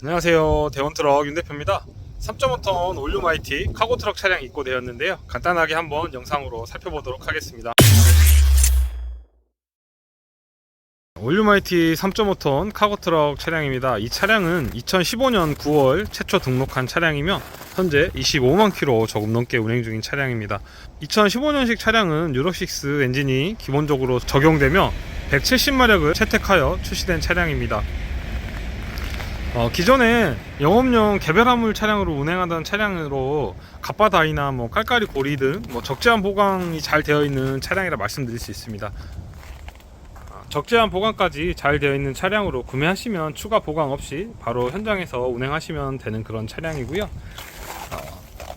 안녕하세요. 대원트럭 윤 대표입니다. 3.5톤 올륨 IT 카고 트럭 차량 입고되었는데요. 간단하게 한번 영상으로 살펴보도록 하겠습니다. IT 3.5톤 카고 트럭 차량입니다. 이 차량은 2015년 9월 최초 등록한 차량이며 현재 25만 킬로 조금 넘게 운행 중인 차량입니다. 2015년식 차량은 유로6 엔진이 기본적으로 적용되며 170마력을 채택하여 출시된 차량입니다. 어, 기존에 영업용 개별 화물 차량으로 운행하던 차량으로 갑바다이나 뭐 깔깔이 고리 등 뭐 적재한 보강이 잘 되어 있는 차량이라 말씀드릴 수 있습니다. 아, 적재한 보강까지 잘 되어 있는 차량으로 구매하시면 추가 보강 없이 바로 현장에서 운행하시면 되는 그런 차량이고요.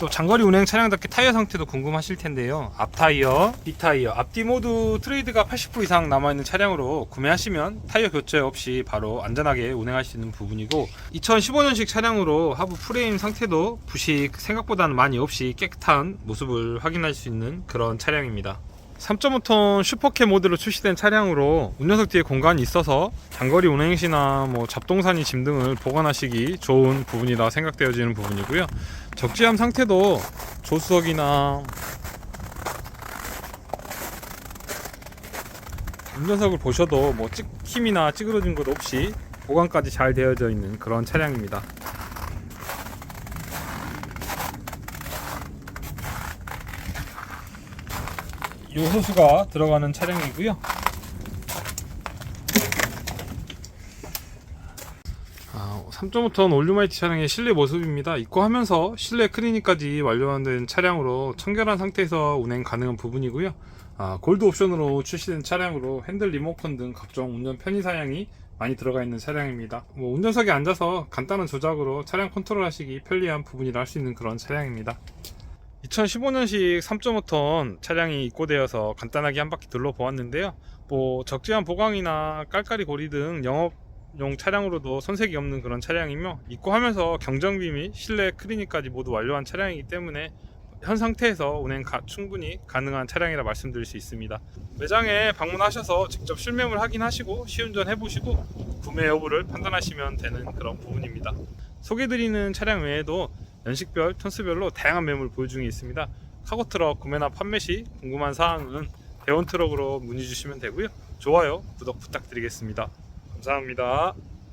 어, 또 장거리 운행 차량답게 타이어 상태도 궁금하실 텐데요. 앞 타이어, 뒷 타이어, 앞뒤 모두 트레이드가 80% 이상 남아있는 차량으로 구매하시면 타이어 교체 없이 바로 안전하게 운행할 수 있는 부분이고 2015년식 차량으로 하부 프레임 상태도 부식 생각보다는 많이 없이 깨끗한 모습을 확인할 수 있는 그런 차량입니다. 3.5톤 슈퍼캐 모드로 출시된 차량으로 운전석 뒤에 공간이 있어서 장거리 운행 시나 뭐 잡동사니 짐 등을 보관하시기 좋은 부분이라 생각되어지는 부분이고요. 적재함 상태도 조수석이나 운전석을 보셔도 뭐 찍힘이나 찌그러진 것 없이 보관까지 잘 되어져 있는 그런 차량입니다. 요소수가 들어가는 차량이고요. 아, 3.5톤 올류마이티 차량의 실내 모습입니다. 입고하면서 실내 클리닉까지 완료된 차량으로 청결한 상태에서 운행 가능한 부분이고요. 아, 골드 옵션으로 출시된 차량으로 핸들 리모컨 등 각종 운전 편의 사양이 많이 들어가 있는 차량입니다. 뭐 운전석에 앉아서 간단한 조작으로 차량 컨트롤 하시기 편리한 부분이라 할 수 있는 그런 차량입니다. 2015년식 3.5톤 차량이 입고되어서 간단하게 한 바퀴 둘러보았는데요. 뭐 적재한 보강이나 깔깔이 고리 등 영업 용 차량으로도 손색이 없는 그런 차량이며 입고하면서 경정비 및 실내 클리닉까지 모두 완료한 차량이기 때문에 현 상태에서 운행 가- 충분히 가능한 차량이라 말씀드릴 수 있습니다. 매장에 방문하셔서 직접 실매물 확인하시고 시운전 해보시고 구매 여부를 판단하시면 되는 그런 부분입니다. 소개드리는 차량 외에도 연식별, 톤수별로 다양한 매물 보유 중에 있습니다. 카고트럭 구매나 판매 시 궁금한 사항은 대원트럭으로 문의 주시면 되고요. 좋아요, 구독 부탁드리겠습니다. 감사합니다.